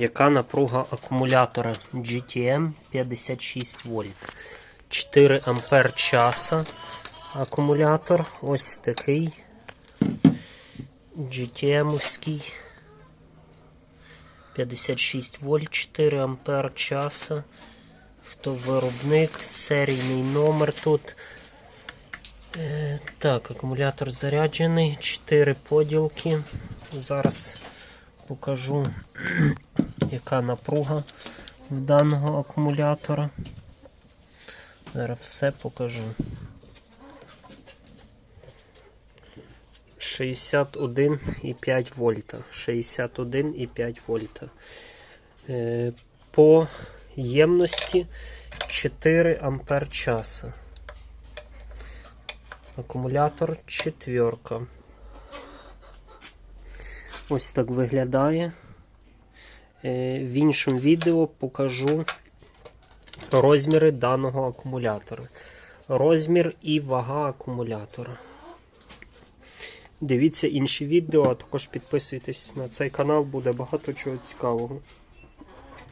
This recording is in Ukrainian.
яка напруга акумулятора GTM 56 вольт. 4 ампер часа акумулятор. Ось такий GTM-овський. 56 вольт, 4 ампер часа. Хто виробник, серійний номер тут. Е, так, акумулятор заряджений, 4 поділки. Зараз покажу, яка напруга в даного акумулятора. Зараз все покажу. 61,5 вольта. 61,5 вольта. Е, По ємності 4 ампер часа. Акумулятор четверка. Ось так виглядає. Е, В іншому відео покажу розміри даного акумулятора. Розмір і вага акумулятора. Дивіться інші відео, а також підписуйтесь на цей канал, буде багато чого цікавого.